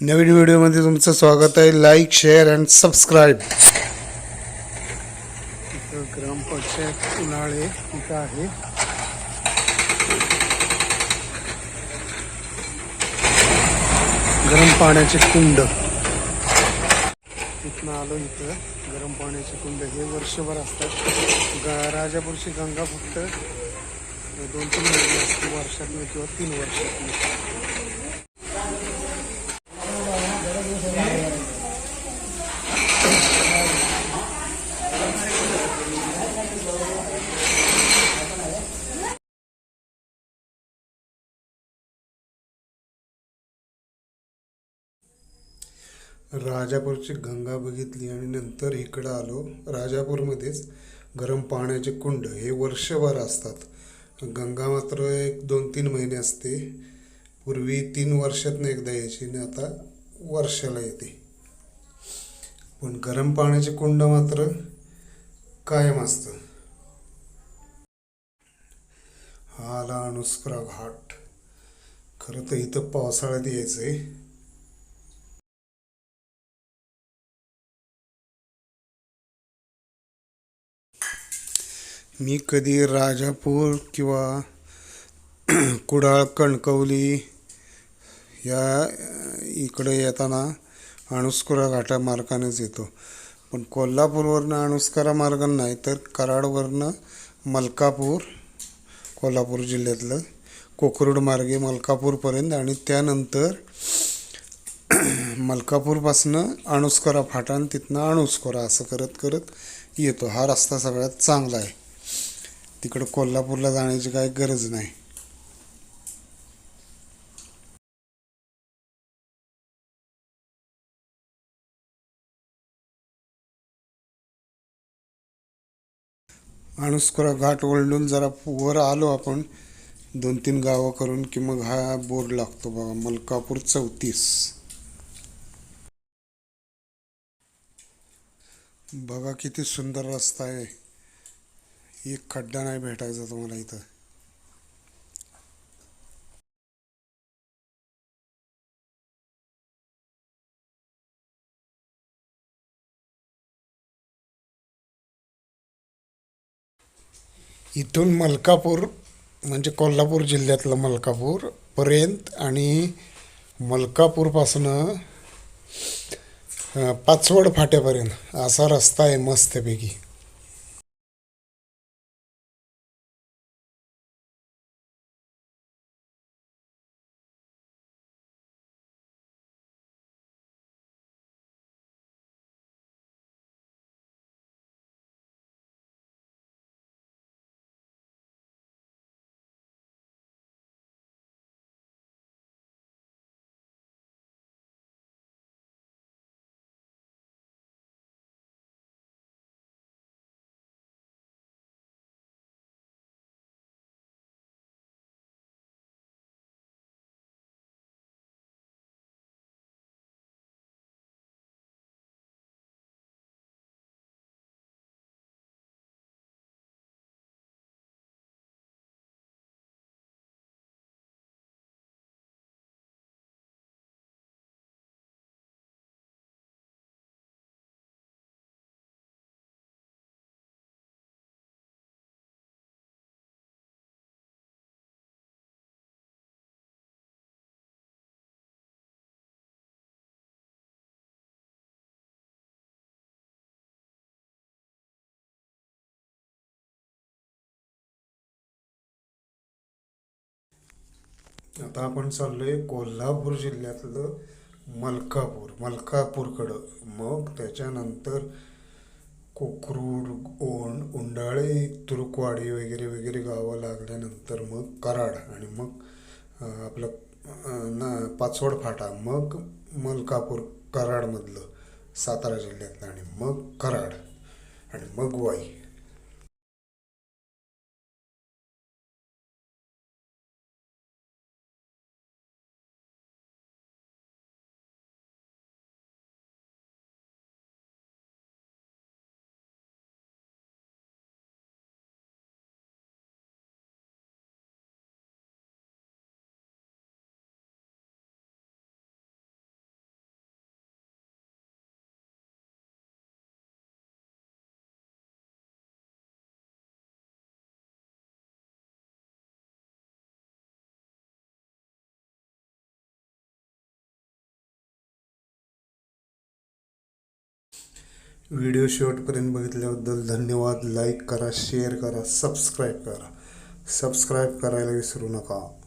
नवीन व्हिडिओमध्ये तुमचं स्वागत आहे. लाईक शेअर अँड सबस्क्राईब इथं ग्रामपंचायत उन्हाळे इथं आहे. गरम पाण्याचे कुंड. तिथनं आलो इथं. गरम पाण्याचे कुंड हे वर्षभर असतात. ग राजापूरची गंगा फक्त दोन तीन महिने असते वर्षातनं किंवा तीन वर्षातनं. राजापूरची गंगा बघितली आणि नंतर इकडं आलो. राजापूरमध्येच गरम पाण्याचे कुंड हे वर्षभर असतात. गंगा मात्र एक दोन तीन महिने असते. पूर्वी तीन वर्षातनं एकदा यायची आणि आता वर्षाला येते. पण गरम पाण्याचे कुंड मात्र कायम असतं. हा आला अनुस्करा घाट खरं तर इथं पावसाळ्यात यायचं आहे मी कधी राजापूर किंवा कुडाळ कणकवली या इकडे येताना अणुस्कुरा घाटा मार्गानेच येतो. पण कोल्हापूरवरनं अणुस्कुरा मार्गाने नाही तर कराडवरनं मलकापूर कोल्हापूर जिल्ह्यातलं कोकरूड मार्गे मलकापूरपर्यंत आणि त्यानंतर मलकापूरपासनं अणुस्कुरा फाटा आणि तिथनं अणुस्कुरा असं करत करत येतो. हा रस्ता सगळ्यात चांगला आहे. तिकडं कोल्हापूरला जाण्याची काही गरज नाही. अणुस्कुरा घाट ओलांडून जरा वर आलो आपण. दोन तीन गावं करून की मग हा बोर्ड लागतो बघा. मलकापूर चौतीस. बघा किती सुंदर रस्ता आहे. एक खड्डा नाही भेटायचा तुम्हाला इथं. इथून मलकापूर म्हणजे कोल्हापूर जिल्ह्यातलं मलकापूर पर्यंत आणि मलकापूरपासनं पाचवड फाट्यापर्यंत. असा रस्ता आहे मस्तपैकी. आता आपण चाललो आहे कोल्हापूर जिल्ह्यातलं मलकापूर मलकापूरकडं. मग त्याच्यानंतर कोकरूड ओंड उंडाळे तुरुकवाडी वगैरे वगैरे गावं लागल्यानंतर मग कराड आणि मग आपलं ना पाचवड फाटा. मग मलकापूर कराडमधलं सातारा जिल्ह्यातलं आणि मग कराड आणि मग वाई. व्हिडिओ शेवटपर्यंत बघितल्याबद्दल धन्यवाद. लाईक करा शेअर करा सबस्क्राईब करा. सबस्क्राईब करायला विसरू नका.